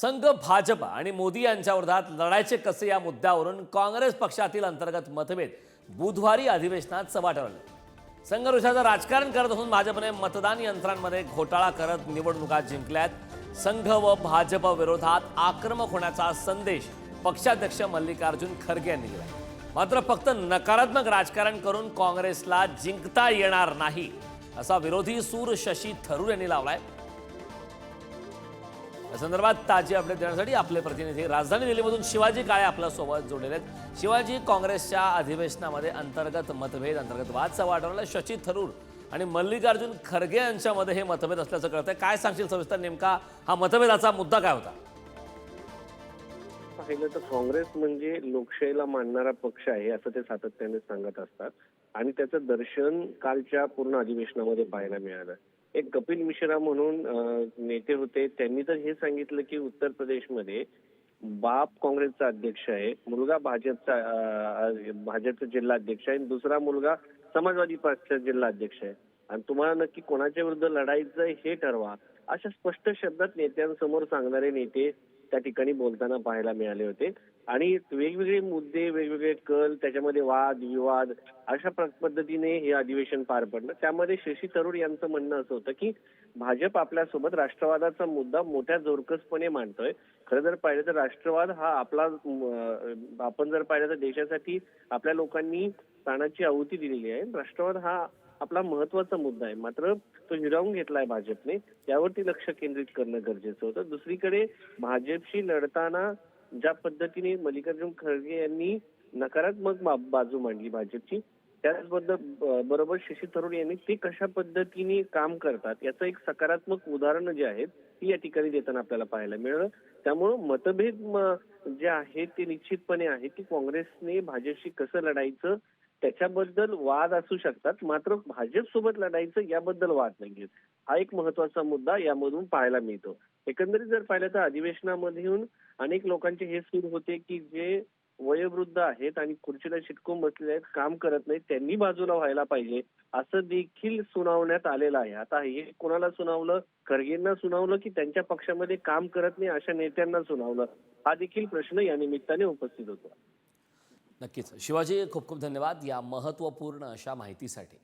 संघ भाजप आणि मोदी यांच्या विरोधात लढायचे कसे या मुद्द्यावरून काँग्रेस पक्षातील अंतर्गत मतभेद बुधवारी अधिवेशनात सभा ठरवले. संघर्षाचं राजकारण करत असून भाजपने मतदान यंत्रांमध्ये घोटाळा करत निवडणुका जिंकल्यात. संघ व भाजप विरोधात आक्रमक होण्याचा संदेश पक्षाध्यक्ष मल्लिकार्जुन खरगे यांनी दिला. मात्र फक्त नकारात्मक राजकारण करून काँग्रेसला जिंकता येणार नाही असा विरोधी सूर शशी थरूर यांनी लावलाय. या संदर्भात ताजी अपडेट देण्यासाठी आपले प्रतिनिधी राजधानी दिल्लीमधून शिवाजी काळे आपल्यासोबत जोडलेले आहेत. शिवाजी काँग्रेसच्या अधिवेशनामध्ये अंतर्गत मतभेद अंतर्गत वाद सभा ठरवला शशी थरूर आणि मल्लिकार्जुन खरगे यांच्यामध्ये हे मतभेद असल्याचं कळतंय. काय सांगशील सविस्तर नेमका हा मतभेदाचा मुद्दा काय होता? पाहिलं तर काँग्रेस म्हणजे लोकशाहीला मानणारा पक्ष आहे असं ते सातत्याने सांगत असतात आणि त्याचं दर्शन कालच्या पूर्ण अधिवेशनामध्ये पाहायला मिळालं. एक कपिल मिश्रा म्हणून नेते होते. त्यांनी तर हे सांगितलं की उत्तर प्रदेशमध्ये बाप काँग्रेसचा अध्यक्ष आहे मुलगा भाजपचा अं, भाजपचा जिल्हा अध्यक्ष आहे आणि दुसरा मुलगा समाजवादी पक्षाचा जिल्हा अध्यक्ष आहे. आणि तुम्हाला नक्की कोणाच्या विरुद्ध लढायचं हे ठरवा. अशा स्पष्ट शब्दात नेत्यांसमोर सांगणारे नेते त्या ठिकाणी बोलताना पाहायला मिळाले होते. आणि वेगवेगळे मुद्दे वेगवेगळे कल त्याच्यामध्ये वाद विवाद अशा पद्धतीने हे अधिवेशन पार पडलं. त्यामध्ये शशी थरूर यांचं म्हणणं असं होतं की भाजप आपल्यासोबत राष्ट्रवादाचा मुद्दा मोठ्या जोरकसपणे मांडतोय. खरं जर पाहिलं तर राष्ट्रवाद हा आपला आपण जर पाहिलं तर देशासाठी आपल्या लोकांनी प्राणाची आहुती दिलेली आहे. राष्ट्रवाद हा आपला महत्त्वाचा मुद्दा आहे. मात्र तो हिरावून घेतलाय भाजपने. त्यावरती लक्ष केंद्रित करणं गरजेचं होतं. दुसरीकडे भाजपशी लढताना ज्या पद्धतीने मल्लिकार्जुन खरगे यांनी नकारात्मक बाजू मांडली भाजपची त्याचबद्दल बरोबर शशी थरूर यांनी ते कशा पद्धतीने काम करतात याचं एक सकारात्मक उदाहरण जे आहेत ती या ठिकाणी देताना आपल्याला पाहायला मिळालं. त्यामुळं मतभेद जे आहेत ते निश्चितपणे आहे की काँग्रेसने भाजपशी कसं लढायचं त्याच्याबद्दल वाद असू शकतात. मात्र भाजप सोबत लढायचं याबद्दल वाद नाहीये. हा एक महत्त्वाचा मुद्दा यामधून पाहायला मिळतो. एकंदरीत जर पाहिलं तर अधिवेशनामधून अनेक लोकांचे हे सूर होते की जे वयोवृद्ध आहेत आणि खुर्चीला शिटकून बसलेले आहेत काम करत नाहीत त्यांनी बाजूला व्हायला पाहिजे. असं देखील सुनावण्यात आलेलं आहे. आता हे कोणाला सुनावलं? खरगेंना सुनावलं की त्यांच्या पक्षामध्ये काम करत नाही अशा नेत्यांना सुनावलं? हा देखील प्रश्न या निमित्ताने उपस्थित होतो. नक्कीच. शिवाजी खूप खूप धन्यवाद या महत्त्वपूर्ण अशा माहितीसाठी.